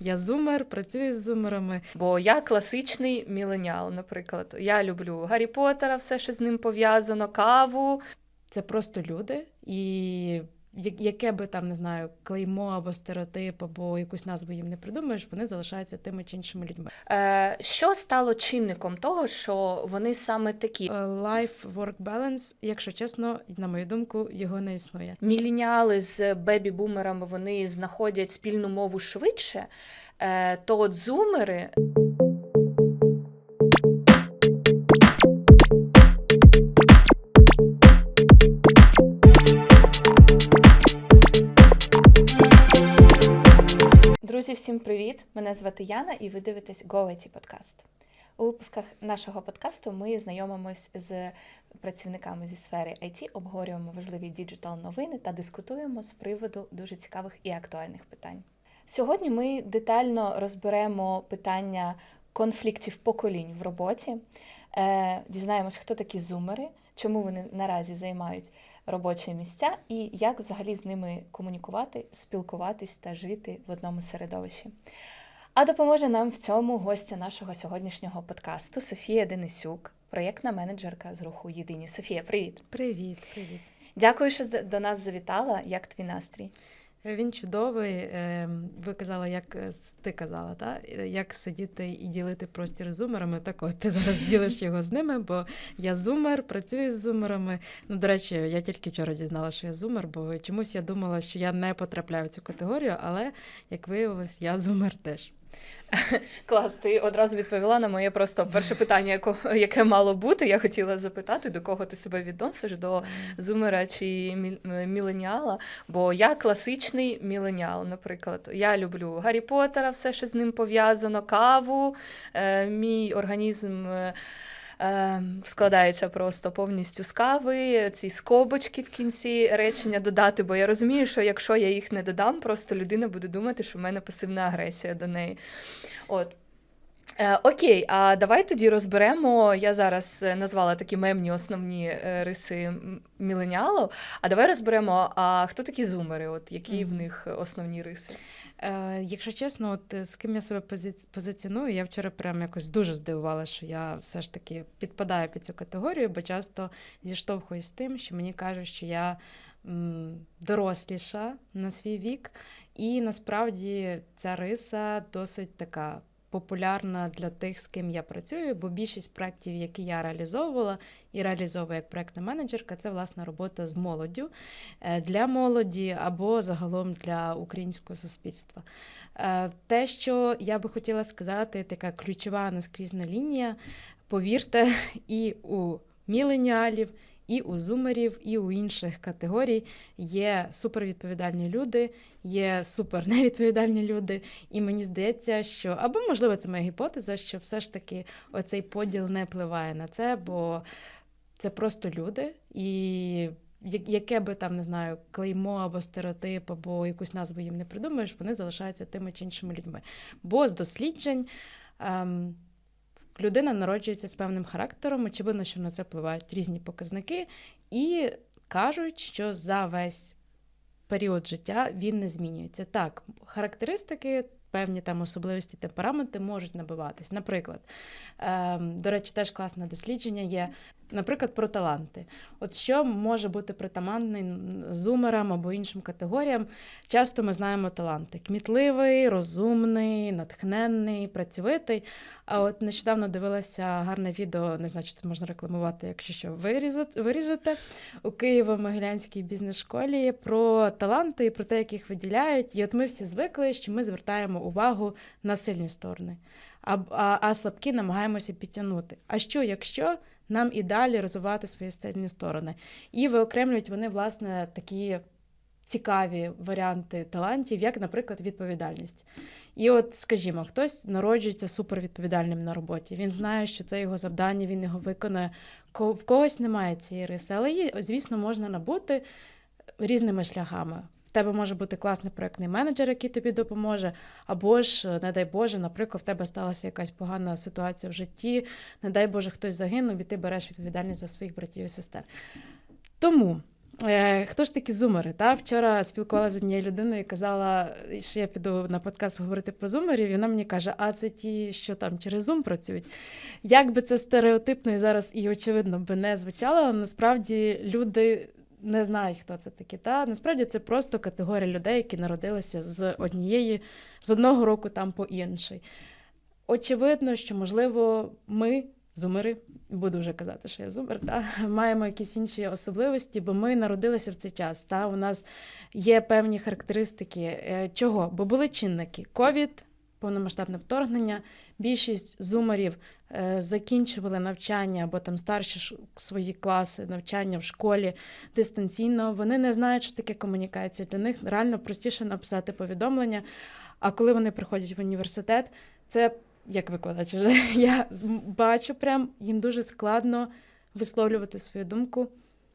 Я зумер, працюю з зумерами. Бо я класичний міленіал, наприклад. Я люблю Гаррі Поттера, все, що з ним пов'язано, каву. Це просто люди, і яке би там не знаю, клеймо або стереотип, або якусь назву їм не придумаєш, вони залишаються тими чи іншими людьми. Е, що стало чинником того, що вони саме такі? Е, Life-work balance, якщо чесно, на мою думку, його не існує. Міленіали з бебі-бумерами вони знаходять спільну мову швидше, е, то от зумери. Друзі, всім привіт! Мене звати Яна, і ви дивитесь GoIT подкаст. У випусках нашого подкасту ми знайомимось з працівниками зі сфери IT, обговорюємо важливі діджитал новини та дискутуємо з приводу дуже цікавих і актуальних питань. Сьогодні ми детально розберемо питання конфліктів поколінь в роботі, е, дізнаємось, хто такі зумери, чому вони наразі займають робочі місця і як взагалі з ними комунікувати, спілкуватись та жити в одному середовищі. А допоможе нам в цьому гостя нашого сьогоднішнього подкасту Софія Денисюк, проєктна менеджерка з руху Єдині. Софія, привіт! Привіт, привіт. Дякую, що до нас завітала. Як твій настрій? Він чудовий. Е, Ви казала, як е, ти казала, та? Як сидіти і ділити простір з зумерами. Так от ти зараз ділиш його з ними, бо я зумер, працюю з зумерами. Ну, до речі, я тільки вчора дізналася, що я зумер, бо чомусь я думала, що я не потрапляю в цю категорію, але як виявилось, я зумер теж. Клас, ти одразу відповіла на моє просто перше питання, яке мало бути. Я хотіла запитати, до кого ти себе відносиш, до зумера чи міленіала. Бо я класичний міленіал, наприклад. Я люблю Гаррі Поттера, все, що з ним пов'язано, каву. Е, мій організм. Е, е, Складається просто повністю з кави, ці скобочки в кінці речення додати, бо я розумію, що якщо я їх не додам, просто людина буде думати, що в мене пасивна агресія до неї. От. Е, окей, а давай тоді розберемо. Я зараз е, назвала такі мемні основні е, риси міленіалу. А давай розберемо, а хто такі зумери? От які в них основні риси? Е, якщо чесно, от е, з ким я себе пози- позиціоную, я вчора прям якось дуже здивувалася, що я все ж таки підпадаю під цю категорію, бо часто зіштовхуюсь з тим, що мені кажуть, що я м, доросліша на свій вік, і насправді ця риса досить така. Популярна для тих, з ким я працюю, бо більшість проєктів, які я реалізовувала і реалізовую як проєктна менеджерка, це власна робота з молоддю е, для молоді або загалом для українського суспільства. Е, Те, що я би хотіла сказати, така ключова наскрізна лінія, повірте, і у міленіалів, і у зумерів, і у інших категорій є супервідповідальні люди, є суперневідповідальні люди. І мені здається, що або можливо це моя гіпотеза, що все ж таки оцей поділ не впливає на це, бо це просто люди, і яке би там не знаю, клеймо або стереотип, або якусь назву їм не придумаєш, вони залишаються тими чи іншими людьми. Бо з досліджень ем, людина народжується з певним характером, очевидно, що на це впливають різні показники, і кажуть, що за весь період життя він не змінюється. Так, характеристики. Певні там особливості темпераменти можуть набиватись. Наприклад, ем, до речі, теж класне дослідження є, наприклад, про таланти. От що може бути притаманний зумерам або іншим категоріям? Часто ми знаємо таланти: кмітливий, розумний, натхненний, працьовитий. А от нещодавно дивилася гарне відео, не знаю, чи це можна рекламувати, якщо що виріжете у Києво-Могилянській бізнес-школі про таланти і про те, як їх виділяють. І от ми всі звикли, що ми звертаємо увагу на сильні сторони, а, а, а слабкі намагаємося підтягнути. А що, якщо нам і далі розвивати свої сильні сторони? І виокремлюють вони, власне, такі цікаві варіанти талантів, як, наприклад, відповідальність. І от, скажімо, хтось народжується супервідповідальним на роботі. Він знає, що це його завдання, він його виконує. В когось немає цієї риси, але її, звісно, можна набути різними шляхами. В тебе може бути класний проектний менеджер, який тобі допоможе, або ж, не дай Боже, наприклад, в тебе сталася якась погана ситуація в житті, не дай Боже, хтось загинув, і ти береш відповідальність за своїх братів і сестер. Тому Е, Хто ж такі зумери? Та? Вчора спілкувалася з однією людиною і казала, що я піду на подкаст говорити про зумерів, і вона мені каже, а це ті, що там через Zoom працюють. Як би це стереотипно і зараз і очевидно би не звучало, насправді люди не знають, хто це такі. Та? Насправді це просто категорія людей, які народилися з однієї, з одного року там по інший. Очевидно, що, можливо, ми, зумери, буду вже казати, що я зумер, та, маємо якісь інші особливості, бо ми народилися в цей час. Та, у нас є певні характеристики. Е, Чого? Бо були чинники: ковід, повномасштабне вторгнення. Більшість зумерів закінчували навчання або там старші свої класи навчання в школі дистанційно. Вони не знають, що таке комунікація. Для них реально простіше написати повідомлення. А коли вони приходять в університет, це як викладач вже я бачу, прям їм дуже складно висловлювати свою думку.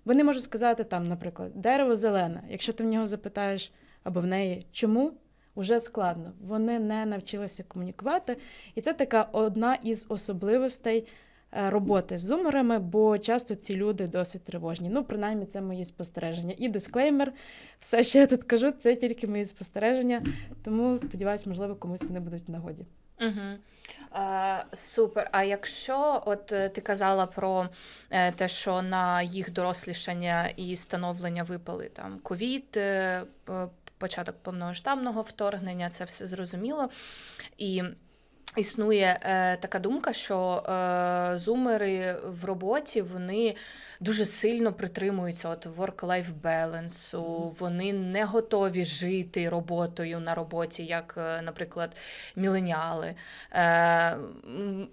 Вони можуть сказати там, наприклад, дерево зелене. Якщо ти в нього запитаєш або в неї, чому? Уже складно. Вони не навчилися комунікувати. І це така одна із особливостей е, роботи з зумерами, бо часто ці люди досить тривожні. Ну, принаймні, це мої спостереження. І дисклеймер, все, що я тут кажу, це тільки мої спостереження. Тому сподіваюсь, можливо, комусь вони будуть в нагоді. Угу. Е, супер. А якщо от е, ти казала про те, що на їх дорослішання і становлення випали там ковід, початок повномасштабного вторгнення, це все зрозуміло. І існує е, така думка, що е, зумери в роботі вони дуже сильно притримуються от work-life balance, вони не готові жити роботою на роботі, як, е, наприклад, міленіали. Е,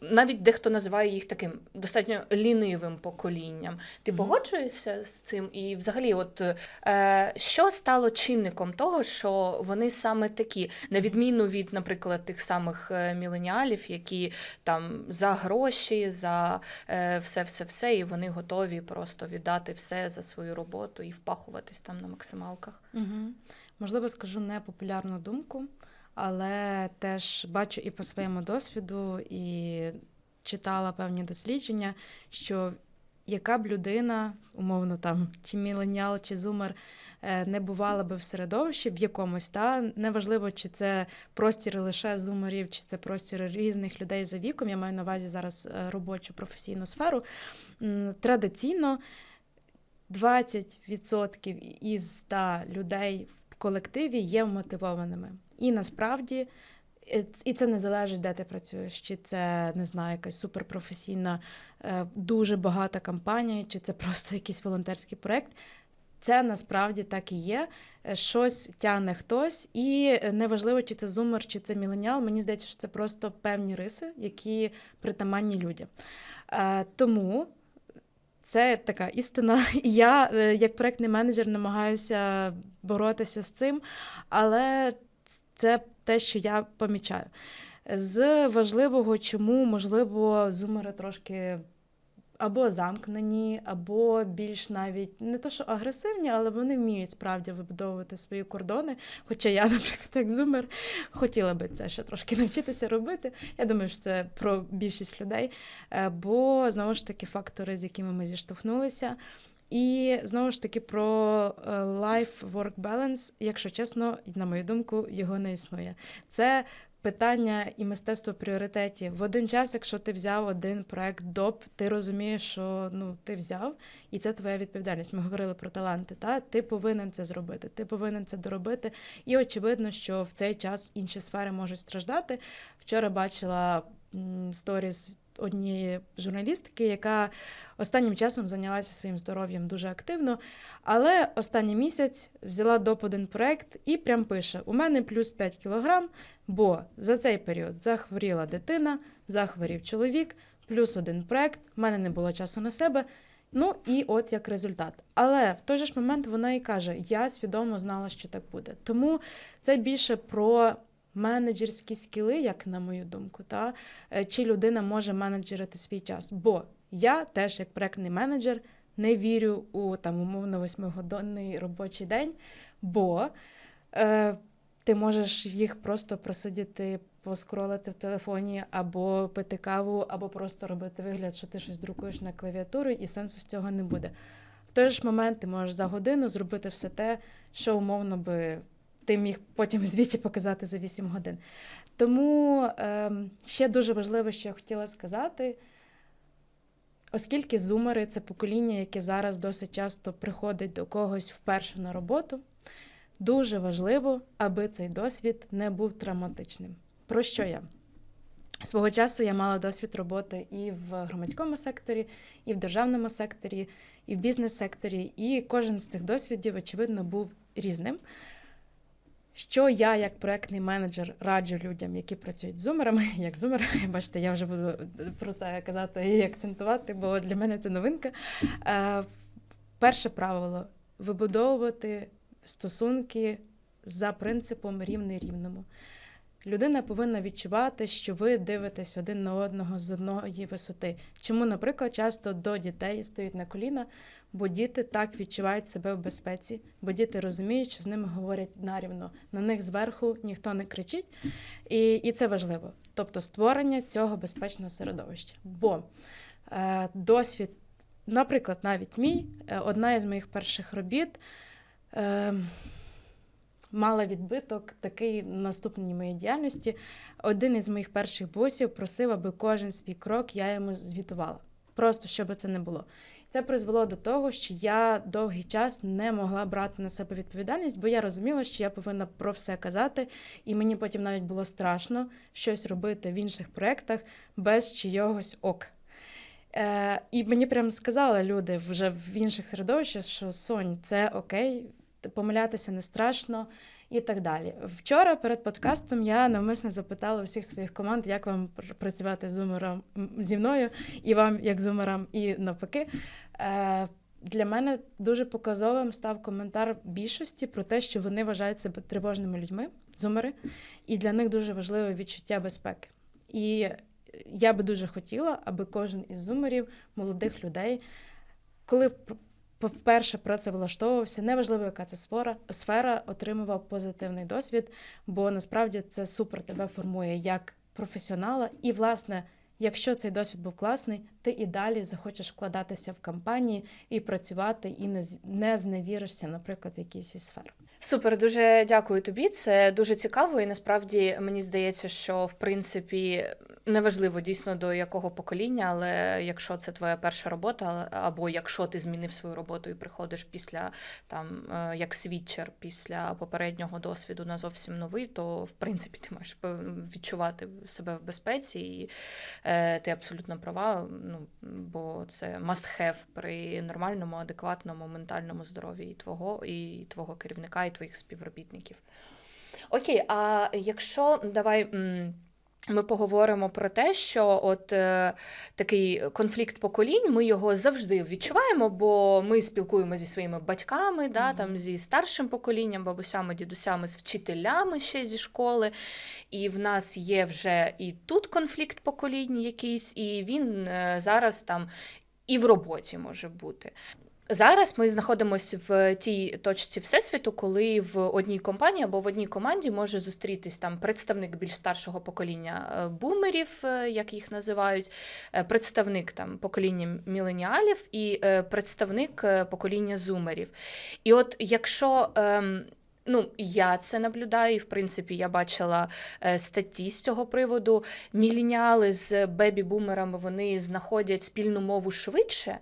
навіть дехто називає їх таким достатньо лінивим поколінням. Ти Мгм. погоджуєшся з цим? І взагалі, от е, що стало чинником того, що вони саме такі, на відміну від, наприклад, тих самих е, міленіалів, які там за гроші, за е, все, все, все, і вони готові просто віддати все за свою роботу і впахуватись там на максималках. Угу. Можливо, скажу непопулярну думку, але теж бачу і по своєму досвіду, і читала певні дослідження, що яка б людина, умовно там, чи міленіал, чи зумер, не бувала би в середовищі в якомусь, та неважливо, чи це простір лише зумерів, чи це простір різних людей за віком. Я маю на увазі зараз е, робочу професійну сферу. Традиційно 20% із 100 людей в колективі є мотивованими. І насправді, е, і це не залежить, де ти працюєш, чи це не знаю, якась суперпрофесійна, е, дуже багата компанія, чи це просто якийсь волонтерський проект. Це насправді так і є. Е, Щось тягне хтось, і е, неважливо, чи це зумер, чи це міленіал. Мені здається, що це просто певні риси, які притаманні людям. Е, Тому це така істина. Я, як проектний менеджер, намагаюся боротися з цим, але це те, що я помічаю. З важливого, чому, можливо, зумери трошки або замкнені, або більш навіть не то, що агресивні, але вони вміють справді вибудовувати свої кордони. Хоча я, наприклад, як зумер, хотіла би це ще трошки навчитися робити. Я думаю, що це про більшість людей. Бо знову ж таки фактори, з якими ми зіштовхнулися. І знову ж таки про е, life-work balance, якщо чесно, на мою думку, його не існує. Це питання і мистецтво пріоритетів. В один час, якщо ти взяв один проект доп, ти розумієш, що ну ти взяв, і це твоя відповідальність. Ми говорили про таланти. Та ти повинен це зробити, ти повинен це доробити. І очевидно, що в цей час інші сфери можуть страждати. Вчора бачила сторіс однієї журналістки, яка останнім часом зайнялася своїм здоров'ям дуже активно. Але останній місяць взяла доп один проект і прям пише: у мене плюс 5 кілограм, бо за цей період захворіла дитина, захворів чоловік, плюс один проект, в мене не було часу на себе. Ну і от як результат. Але в той же ж момент вона і каже: я свідомо знала, що так буде. Тому це більше про менеджерські скіли, як на мою думку, та е, чи людина може менеджерити свій час. Бо я теж, як проектний менеджер, не вірю у там умовно восьмигодинний робочий день, бо е, ти можеш їх просто просидіти, поскролити в телефоні, або пити каву, або просто робити вигляд, що ти щось друкуєш на клавіатуру, і сенсу з цього не буде. В той ж момент ти можеш за годину зробити все те, що умовно би ти міг потім звіті показати за 8 годин. Тому ем, ще дуже важливо, що я хотіла сказати, оскільки зумери це покоління, яке зараз досить часто приходить до когось вперше на роботу, дуже важливо, аби цей досвід не був травматичним. Про що я? Свого часу я мала досвід роботи і в громадському секторі, і в державному секторі, і в бізнес-секторі, і кожен з цих досвідів, очевидно, був різним. Що я, як проектний менеджер, раджу людям, які працюють з зумерами, як зумер, бачите, я вже буду про це казати і акцентувати, бо для мене це новинка. Е, Перше правило вибудовувати стосунки за принципом рівний рівному. Людина повинна відчувати, що ви дивитесь один на одного з одної висоти. Чому, наприклад, часто до дітей стоять на коліна, бо діти так відчувають себе в безпеці, бо діти розуміють, що з ними говорять нарівно. На них зверху ніхто не кричить, і, і це важливо. Тобто створення цього безпечного середовища. Бо е, досвід, наприклад, навіть мій, е, одна із моїх перших робіт. Е, Мала відбиток такий на наступній моїй діяльності. Один із моїх перших босів просив, аби кожен свій крок я йому звітувала. Просто щоб це не було. Це призвело до того, що я довгий час не могла брати на себе відповідальність, бо я розуміла, що я повинна про все казати, і мені потім навіть було страшно щось робити в інших проєктах без чийогось ок. Е, І мені прям сказали люди вже в інших середовищах, що Сонь, це окей, помилятися не страшно і так далі. Вчора перед подкастом я навмисно запитала усіх своїх команд, як вам працювати з зумером зі мною, і вам як зумерам, і навпаки. Е, Для мене дуже показовим став коментар більшості про те, що вони вважають себе тривожними людьми, зумери, і для них дуже важливе відчуття безпеки. І я би дуже хотіла, аби кожен із зумерів, молодих людей, коли вперше працевлаштовувався, неважливо, яка це сфера, сфера, отримував позитивний досвід, бо насправді це супер тебе формує як професіонала. І, власне, якщо цей досвід був класний, ти і далі захочеш вкладатися в кампанії і працювати, і не, не зневіришся, наприклад, в якійсь із сфер. Супер, дуже дякую тобі. Це дуже цікаво, і насправді мені здається, що в принципі неважливо дійсно до якого покоління, але якщо це твоя перша робота, або якщо ти змінив свою роботу і приходиш після там е, як свідчер після попереднього досвіду на зовсім новий, то в принципі ти маєш відчувати себе в безпеці, і е, ти абсолютно права. Ну бо це must have при нормальному, адекватному ментальному здоров'ї і твого, і твого керівника, і твоїх співробітників. Окей, а якщо давай. Ми поговоримо про те, що от е, такий конфлікт поколінь, ми його завжди відчуваємо, бо ми спілкуємося зі своїми батьками, да, Мгм. там зі старшим поколінням, бабусями, дідусями, з вчителями ще зі школи. І в нас є вже і тут конфлікт поколінь якийсь, і він е, зараз там і в роботі може бути. Зараз ми знаходимося в тій точці всесвіту, коли в одній компанії або в одній команді може зустрітись там представник більш старшого покоління е, бумерів, е, як їх називають, е, представник там покоління міленіалів і представник покоління зумерів. І от якщо. Ну, я це наблюдаю, і в принципі я бачила е, статті з цього приводу. Міленіали з бебі-бумерами вони знаходять спільну мову швидше,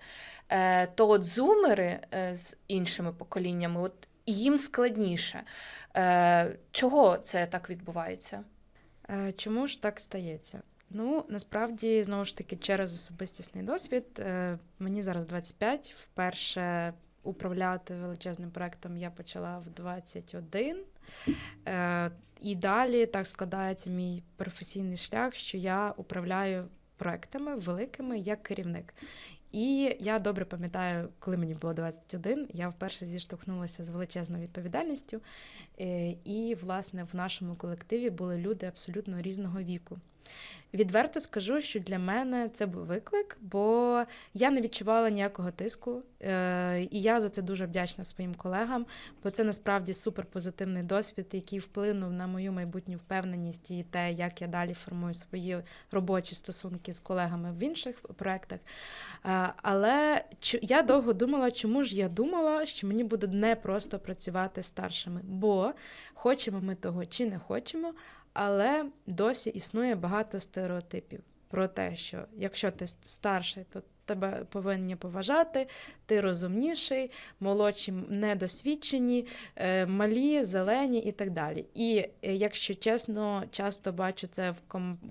е, то от зумери е, з іншими поколіннями, от їм складніше. Чого це так відбувається? Чому ж так стається? Ну, насправді, знову ж таки, через особистісний досвід. Мені зараз 25. Вперше управляти величезним проектом я почала в 21. Е, І далі так складається мій професійний шлях, що я управляю проектами великими як керівник. І я добре пам'ятаю, коли мені було 21, я вперше зіштовхнулася з величезною відповідальністю. Е, І, власне, в нашому колективі були люди абсолютно різного віку. Відверто скажу, що для мене це був виклик, бо я не відчувала ніякого тиску, е, і я за це дуже вдячна своїм колегам, бо це насправді суперпозитивний досвід, який вплинув на мою майбутню впевненість і те, як я далі формую свої робочі стосунки з колегами в інших проектах. Е, Але я довго думала, чому ж я думала, що мені буде не просто працювати з старшими, бо хочемо ми того чи не хочемо. Але досі існує багато стереотипів про те, що якщо ти старший, то тебе повинні поважати, ти розумніший, молодші недосвідчені, е, малі, зелені і так далі. І е, якщо чесно, часто бачу це в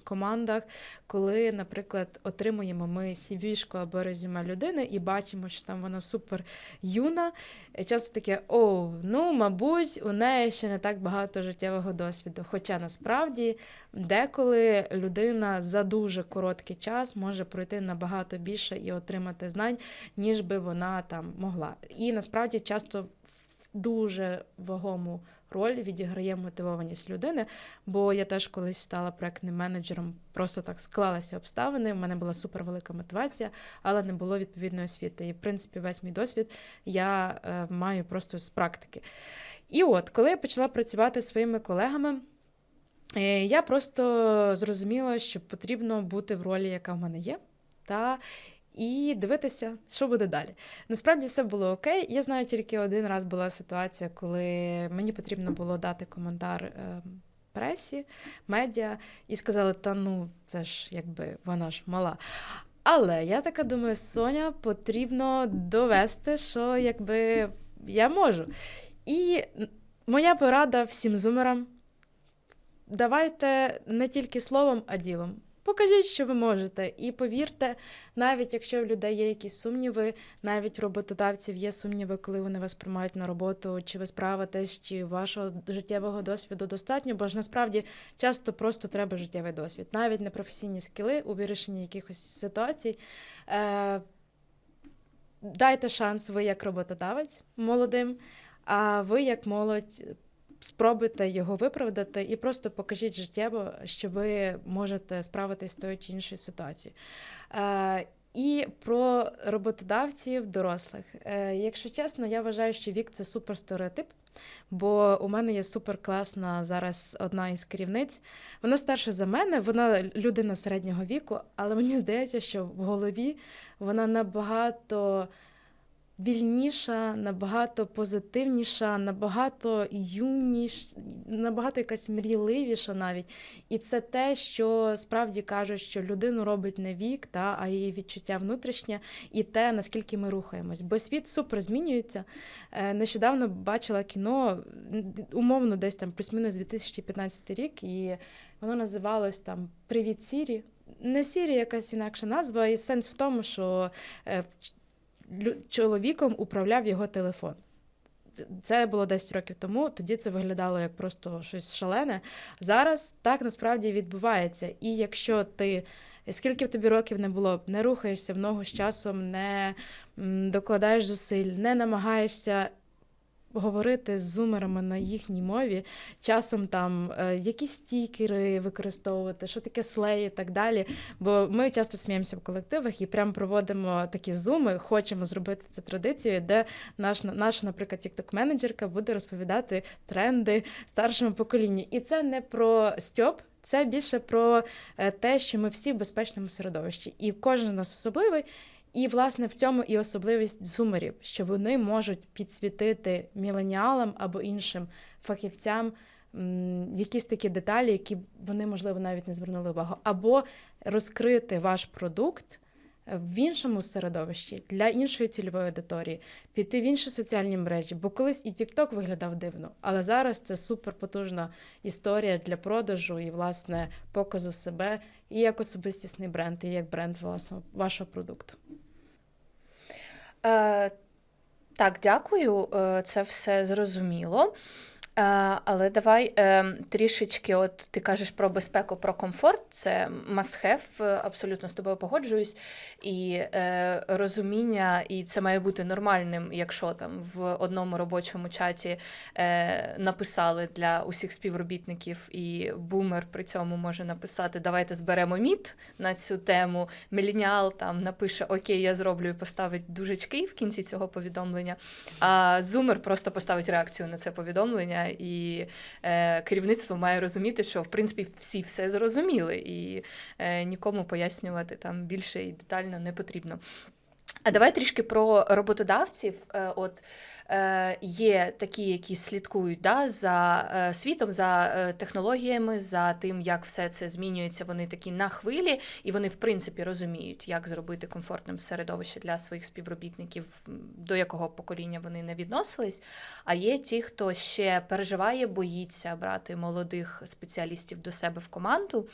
командах, коли, наприклад, отримуємо ми CV-шку або резюме людини і бачимо, що там вона супер юна. е, Часто таке, о, ну, мабуть, у неї ще не так багато життєвого досвіду. Хоча насправді деколи людина за дуже короткий час може пройти набагато більше і отримати знань, ніж би вона там могла. І насправді часто дуже вагому роль відіграє мотивованість людини, бо я теж колись стала проектним менеджером, просто так склалися обставини. У мене була супервелика мотивація, але не було відповідної освіти. І в принципі весь мій досвід я е, маю просто з практики. І от, коли я почала працювати зі своїми колегами. Е, Я просто зрозуміла, що потрібно бути в ролі, яка в мене є, та і дивитися, що буде далі. Насправді все було окей. Я знаю, тільки один раз була ситуація, коли мені потрібно було дати коментар е, пресі, медіа, і сказали, та ну, це ж якби вона ж мала. Але я така думаю, Соня, потрібно довести, що якби я можу. І моя порада всім зумерам. Давайте не тільки словом, а ділом. Покажіть, що ви можете, і повірте, навіть якщо в людей є якісь сумніви, навіть в роботодавців є сумніви, коли вони вас приймають на роботу, чи ви справитесь, чи вашого життєвого досвіду достатньо, бо ж насправді часто просто треба життєвий досвід, навіть не професійні скіли у вирішенні якихось ситуацій. Е, дайте шанс, ви як роботодавець молодим, а ви як молодь спробуйте його виправдати і просто покажіть життєво, що ви можете справитись з тою чи іншою ситуацією. Е, і про роботодавців дорослих. Е, якщо чесно, я вважаю, що вік це суперстереотип, бо у мене є суперкласна зараз одна із керівниць. Вона старша за мене, вона людина середнього віку, але мені здається, що в голові вона набагато вільніша, набагато позитивніша, набагато юніш, набагато якась мрійливіша навіть. І це те, що справді кажуть, що людину робить не вік, та, а її відчуття внутрішнє, і те, наскільки ми рухаємось. Бо світ супер змінюється. Е, Нещодавно бачила кіно, умовно, десь там плюс-мінус 2015 рік, і воно називалось там Привіт, Сірі. Не Сірі, якась інакша назва, і сенс в тому, що е, чоловіком управляв його телефон. Це було 10 років тому. Тоді це виглядало як просто щось шалене. Зараз так насправді відбувається. І якщо ти скільки б тобі років не було, не рухаєшся в ногу з часом, не докладаєш зусиль, не намагаєшся говорити з зумерами на їхній мові, часом там е, якісь стікери використовувати, що таке слей і так далі. Бо ми часто сміємося в колективах і прям проводимо такі зуми, хочемо зробити це традицією, де наш, наша, наприклад, тікток-менеджерка буде розповідати тренди старшому поколінню. І це не про стьоп. Це більше про е, те, що ми всі в безпечному середовищі, і кожен з нас особливий. І, власне, в цьому і особливість зумерів, що вони можуть підсвітити міленіалам або іншим фахівцям якісь такі деталі, які вони, можливо, навіть не звернули увагу, або розкрити ваш продукт е, в іншому середовищі для іншої цільової аудиторії, піти в інші соціальні мережі, бо колись і TikTok виглядав дивно, але зараз це суперпотужна історія для продажу і, власне, показу себе і як особистісний бренд, і як бренд власного вашого продукту. Е, так, дякую. Е, Це все зрозуміло. Але давай е, трішечки, от ти кажеш про безпеку, про комфорт, це must have, е, абсолютно з тобою погоджуюсь. І е, розуміння, і це має бути нормальним, якщо там в одному робочому чаті е, написали для усіх співробітників, і бумер при цьому може написати: Давайте зберемо міт на цю тему. Міленіал там напише Окей, я зроблю і поставить дужечки в кінці цього повідомлення. А зумер просто поставить реакцію на це повідомлення, і е, керівництво має розуміти, що в принципі всі все зрозуміли, і е, нікому пояснювати там більше і детально не потрібно. А давай трішки про роботодавців. Е, От е, є такі, які слідкують да, за е, світом, за технологіями, за тим, як все це змінюється. Вони такі на хвилі, і вони в принципі розуміють, як зробити комфортним середовище для своїх співробітників, до якого покоління вони не відносились. А є ті, хто ще переживає, боїться брати молодих спеціалістів до себе в команду.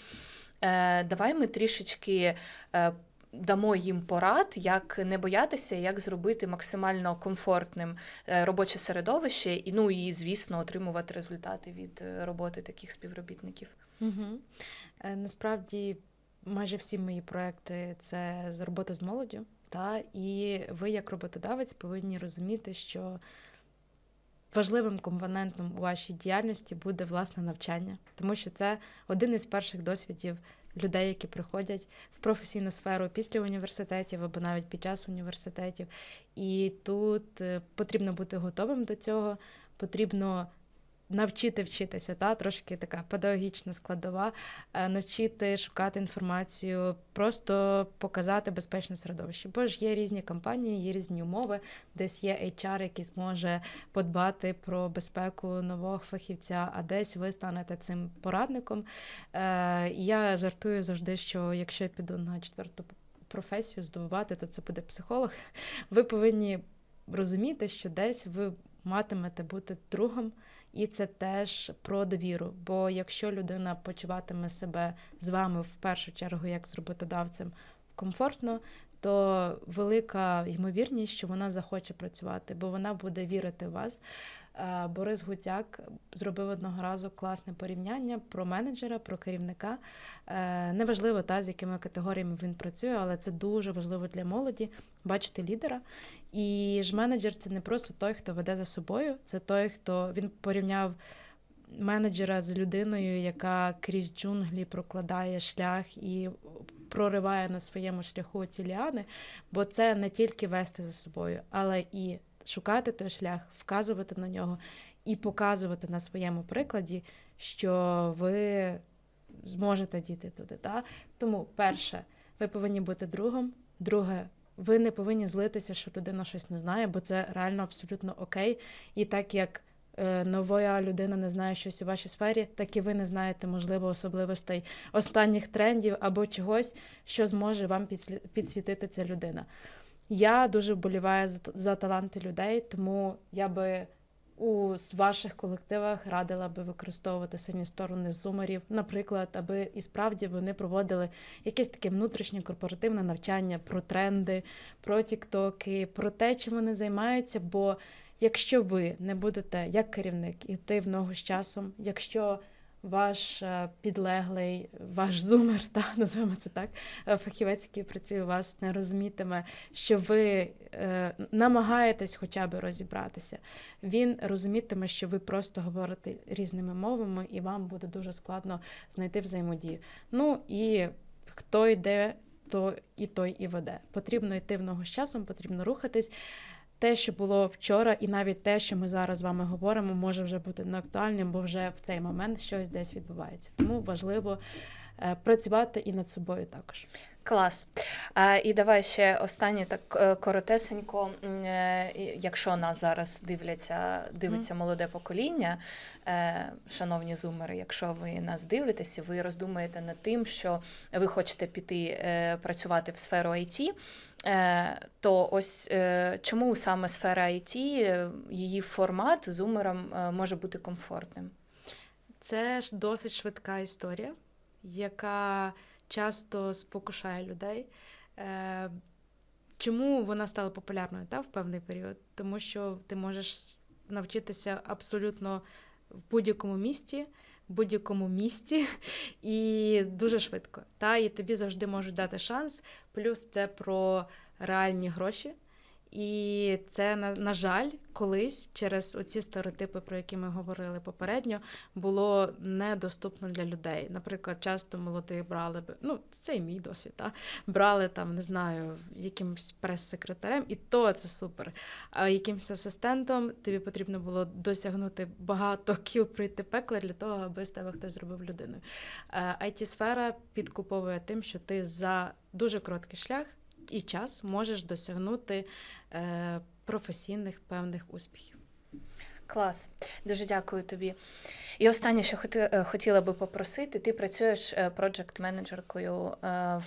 Давай ми трішечки. Дамо їм порад, як не боятися, як зробити максимально комфортним е, робоче середовище, і ну і звісно отримувати результати від е, роботи таких співробітників. Угу. Насправді, майже всі мої проекти це робота з молоддю. Та? І ви, як роботодавець, повинні розуміти, що важливим компонентом у вашій діяльності буде власне навчання, тому що це один із перших досвідів людей, які приходять в професійну сферу після університетів або навіть під час університетів. І тут е, потрібно бути готовим до цього, потрібно навчити вчитися, та трошки така педагогічна складова, е, навчити шукати інформацію, просто показати безпечне середовище. Бо ж є різні компанії, є різні умови, десь є HR, який зможе подбати про безпеку нового фахівця, а десь ви станете цим порадником. Е, Я жартую завжди, що якщо я піду на четверту професію здобувати, то це буде психолог. Ви повинні розуміти, що десь ви матимете бути другом. І це теж про довіру. Бо якщо людина почуватиме себе з вами в першу чергу як з роботодавцем комфортно, то велика ймовірність, що вона захоче працювати, бо вона буде вірити в вас. Е, Борис Гутяк зробив одного разу класне порівняння про менеджера, про керівника. Е, Неважливо та з якими категоріями він працює, але це дуже важливо для молоді бачити лідера. І ж менеджер це не просто той, хто веде за собою, це той, хто він порівняв менеджера з людиною, яка крізь джунглі прокладає шлях і прориває на своєму шляху ці ліани, бо це не тільки вести за собою, але і шукати той шлях, вказувати на нього і показувати на своєму прикладі, що ви зможете дійти туди. Та? Тому, перше, ви повинні бути другом. Друге, ви не повинні злитися, що людина щось не знає, бо це реально абсолютно окей. І так як е, нова людина не знає щось у вашій сфері, так і ви не знаєте, можливо, особливостей останніх трендів або чогось, що зможе вам підсвітити ця людина. Я дуже вболіваю за, за таланти людей, тому я би у ваших колективах радила би використовувати сильні сторони зумерів, наприклад, аби і справді вони проводили якесь таке внутрішнє корпоративне навчання про тренди, про тіктоки, про те, чим вони займаються. Бо якщо ви не будете як керівник іти в ногу з часом, якщо ваш е, підлеглий, ваш зумер, та називаємо це так, е, фахівець, який працює у вас, не розумітиме, що ви е, намагаєтесь хоча б розібратися. Він розумітиме, що ви просто говорите різними мовами, і вам буде дуже складно знайти взаємодію. Ну і хто йде, то і той і веде. Потрібно йти в ногу з часом, потрібно рухатись. Те, що було вчора, і навіть те, що ми зараз з вами говоримо, може вже бути неактуальним, бо вже в цей момент щось десь відбувається. Тому важливо працювати і над собою також. Клас. А, і давай ще останнє так е, коротесенько. Е, Якщо нас зараз дивляться, дивиться молоде покоління, е, шановні зумери, якщо ви нас дивитесь, і ви роздумуєте над тим, що ви хочете піти е, працювати в сферу IT, е, то ось е, чому саме сфера IT, е, її формат зумерам е, може бути комфортним? Це ж досить швидка історія, яка часто спокушає людей. Е, Чому вона стала популярною та, в певний період? Тому що ти можеш навчитися абсолютно в будь-якому місті. В будь-якому місті і дуже швидко. Та і тобі завжди можуть дати шанс. Плюс це про реальні гроші. І це на, на жаль, колись через оці стереотипи, про які ми говорили попередньо, було недоступно для людей. Наприклад, часто молодих брали би, ну це і мій досвід, та, брали там, не знаю, якимось прес-секретарем, і то це супер. А якимось асистентом тобі потрібно було досягнути багато кіл пройти пекла для того, аби з тебе хтось зробив людиною. it сфера підкуповує тим, що ти за дуже короткий шлях і час можеш досягнути е, професійних певних успіхів. Клас, дуже дякую тобі. І останнє, що е, хотіла би попросити, ти працюєш проджект менеджеркою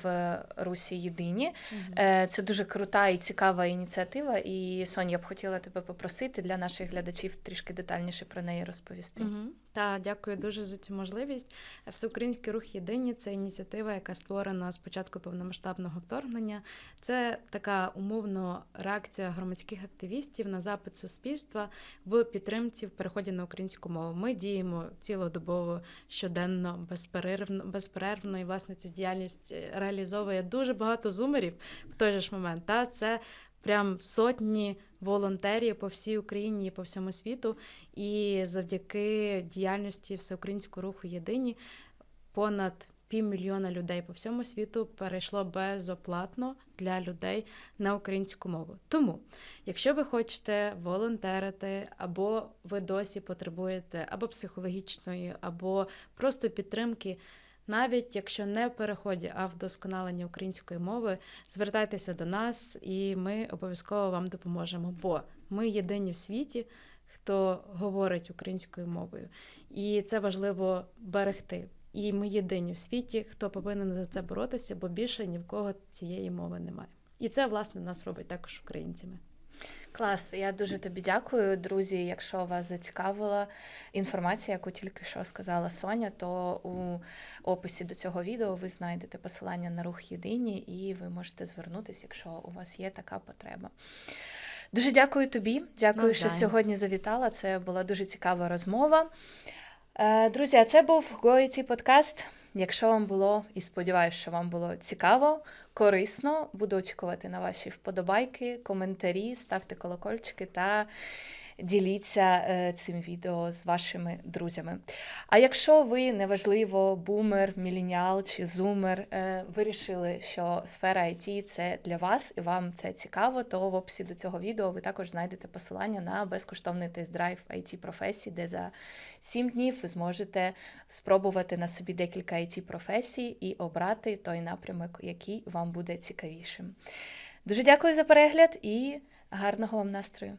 в Русі Єдині. Е, Це дуже крута і цікава ініціатива. І Соня, я б хотіла тебе попросити для наших глядачів трішки детальніше про неї розповісти. Угу. Та дякую дуже за цю можливість. Всеукраїнський рух єдині це ініціатива, яка створена з початку повномасштабного вторгнення. Це така умовно реакція громадських активістів на запит суспільства в підтримці в переході на українську мову. Ми діємо цілодобово, щоденно, безперервно, безперервно, і власне цю діяльність е, реалізовує дуже багато зумерів в той же ж момент. Та це прям сотні волонтерів по всій Україні і по всьому світу. І завдяки діяльності всеукраїнського руху єдині понад півмільйона людей по всьому світу перейшло безоплатно для людей на українську мову. Тому, якщо ви хочете волонтерити, або ви досі потребуєте або психологічної, або просто підтримки. Навіть якщо не в переході, а в вдосконаленні української мови, звертайтеся до нас, і ми обов'язково вам допоможемо. Бо ми єдині в світі, хто говорить українською мовою, і це важливо берегти. І ми єдині в світі, хто повинен за це боротися, бо більше ні в кого цієї мови немає. І це власне нас робить також українцями. Клас, я дуже тобі дякую, друзі. Якщо вас зацікавила інформація, яку тільки що сказала Соня, то у описі до цього відео ви знайдете посилання на рух єдині, і ви можете звернутися, якщо у вас є така потреба. Дуже дякую тобі. Дякую, що сьогодні завітала. Це була дуже цікава розмова. Е, Друзі, а це був Гоїці подкаст. Якщо вам було і сподіваюся, що вам було цікаво, корисно, буду очікувати на ваші вподобайки, коментарі, ставте колокольчики та діліться е, цим відео з вашими друзями. А якщо ви неважливо, бумер, міленіал чи зумер, е, вирішили, що сфера IT це для вас і вам це цікаво, то в описі до цього відео ви також знайдете посилання на безкоштовний тест-драйв it професій, де за 7 днів ви зможете спробувати на собі декілька it професій і обрати той напрямок, який вам буде цікавішим. Дуже дякую за перегляд і гарного вам настрою!